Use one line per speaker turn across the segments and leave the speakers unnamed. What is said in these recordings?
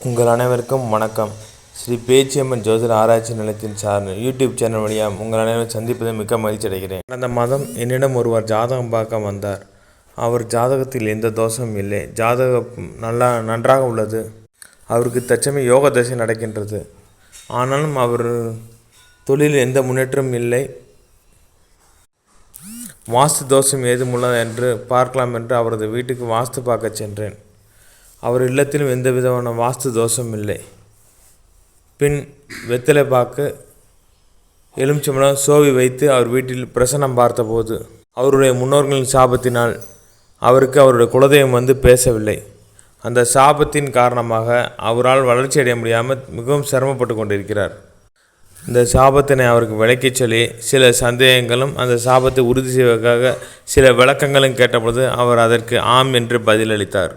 உங்கள் அனைவருக்கும் வணக்கம். ஸ்ரீ பேச்சியம்மன் ஜோதிட ஆராய்ச்சி நிலையத்தின் சார்ந்த யூடியூப் சேனல் வழியாக உங்கள் அனைவரும் சந்திப்பதை மிக்க மகிழ்ச்சி அடைகிறேன். கடந்த மாதம் என்னிடம் ஒருவர் ஜாதகம் பார்க்க வந்தார். அவர் ஜாதகத்தில் எந்த தோஷமும் இல்லை. ஜாதகம் நல்லா நன்றாக உள்ளது. அவருக்கு தச்சமே யோக தசை நடக்கின்றது. ஆனாலும் அவர் தொழிலில் எந்த முன்னேற்றமும் இல்லை. வாஸ்து தோஷம் ஏதும் உள்ளதா என்று பார்க்கலாம் என்று அவரது வீட்டுக்கு வாஸ்து பார்க்க சென்றேன். அவர் இல்லத்திலும் எந்த விதமான வாஸ்து தோஷம் இல்லை. பின் வெத்தலை பாக்கு எலுமிச்சம்பழம் சோவி வைத்து அவர் வீட்டில் பிரசனம் பார்த்தபோது அவருடைய முன்னோர்களின் சாபத்தினால் அவருக்கு அவருடைய குலதெய்வம் வந்து பேசவில்லை. அந்த சாபத்தின் காரணமாக அவரால் வளர்ச்சி அடைய முடியாமல் மிகவும் சிரமப்பட்டு கொண்டிருக்கிறார். இந்த சாபத்தினை அவருக்கு விளக்கிச் சொல்லி சில சந்தேகங்களும் அந்த சாபத்தை உறுதி செய்வதற்காக சில விளக்கங்களும் கேட்டபொழுது அவர் அதற்கு ஆம் என்று பதிலளித்தார்.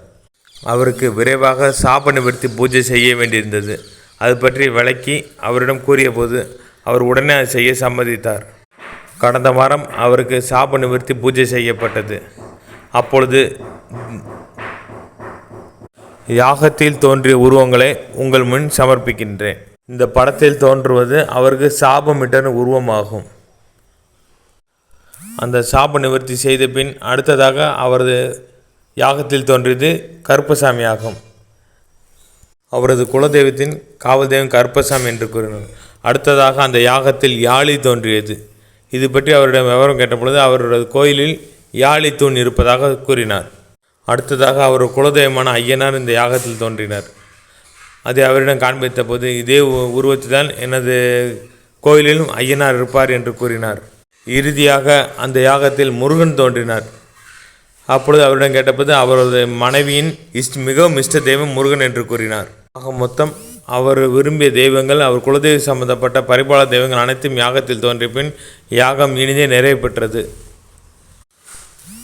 அவருக்கு விரைவாக சாப நிவர்த்தி பூஜை செய்ய வேண்டியிருந்தது. அது பற்றி விளக்கி அவரிடம் கூறியபோது அவர் உடனே அதை செய்ய சம்மதித்தார். கடந்த வாரம் அவருக்கு சாப நிவர்த்தி பூஜை செய்யப்பட்டது. அப்பொழுது யாகத்தில் தோன்றிய உருவங்களை உங்கள் முன் சமர்ப்பிக்கின்றேன். இந்த படத்தில் தோன்றுவது அவருக்கு சாபமிட்டன உருவமாகும். அந்த சாப நிவர்த்தி செய்த பின் அடுத்ததாக அவரது யாகத்தில் தோன்றியது கருப்பசாமி ஆகும் அவரது குலதெய்வத்தின் காவல் தெய்வம் கருப்பசாமி என்று கூறினார். அடுத்ததாக அந்த யாகத்தில் யாழி தோன்றியது. இது பற்றி அவரிடம் விவரம் கேட்டபொழுது அவரது கோயிலில் யாழி தூண் இருப்பதாக கூறினார். அடுத்ததாக அவர் குலதெய்வமான ஐயனார் இந்த யாகத்தில் தோன்றினார். அதை அவரிடம் காண்பித்த போது இதே உ- உருவத்தில் எனது கோயிலிலும் ஐயனார் இருப்பார் என்று கூறினார். இறுதியாக அந்த யாகத்தில் முருகன் தோன்றினார். அப்பொழுது அவரிடம் கேட்டபோது அவரது மனைவியின் இஷ்ட மிகவும் இஷ்ட தெய்வம் முருகன் என்று கூறினார். ஆக மொத்தம் அவர் விரும்பிய தெய்வங்கள் அவர் குலதெய்வம் சம்பந்தப்பட்ட பரிபால தெய்வங்கள் அனைத்தும் யாகத்தில் தோன்றிய பின் யாகம் இனிதே நிறைவு பெற்றது.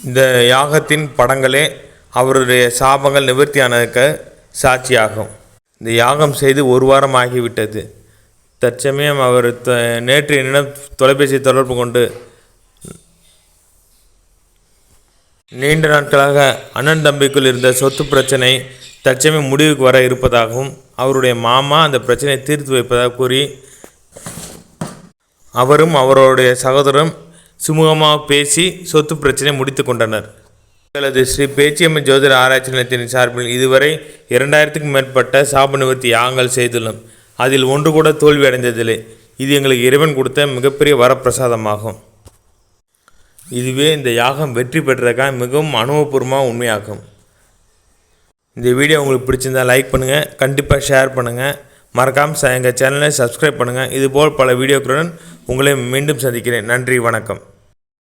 இந்த யாகத்தின் படங்களே அவருடைய சாபங்கள் நிவர்த்தியானதுக்கு சாட்சியாகும். இந்த யாகம் செய்து ஒரு வாரம் ஆகிவிட்டது. தற்சமயம் அவர் த- நேற்று என்னிடம் தொலைபேசி தொடர்பு கொண்டு நீண்ட நாட்களாக அண்ணன் தம்பிக்குள் இருந்த சொத்து பிரச்சனை தற்சமயம் முடிவுக்கு வர இருப்பதாகவும் அவருடைய மாமா அந்த பிரச்சனையை தீர்த்து வைப்பதாக கூறி அவரும் அவருடைய சகோதரரும் சுமூகமாக பேசி சொத்து பிரச்சனையை முடித்து கொண்டனர். எங்களது ஸ்ரீ பேச்சியம்மன் ஜோதிட ஆராய்ச்சி நிலையத்தின் சார்பில் இதுவரை இரண்டாயிரத்துக்கும் மேற்பட்ட சாப நிவர்த்தி யாகங்கள் செய்துள்ளோம். அதில் ஒன்று கூட தோல்வி அடைந்ததில்லை இது எங்களுக்கு இறைவன் கொடுத்த மிகப்பெரிய வரப்பிரசாதமாகும். இதுவே இந்த யாகம் வெற்றி பெற்றதுக்காக மிகவும் அனுபவபூர்வமாக உண்மையாகும். இந்த வீடியோ உங்களுக்கு பிடிச்சிருந்தா லைக் பண்ணுங்கள் கண்டிப்பாக ஷேர் பண்ணுங்கள் மறக்காமல் எங்கள் சேனலை சப்ஸ்கிரைப் பண்ணுங்கள் இதுபோல் பல வீடியோக்களுடன் உங்களை மீண்டும் சந்திக்கிறேன். நன்றி வணக்கம்.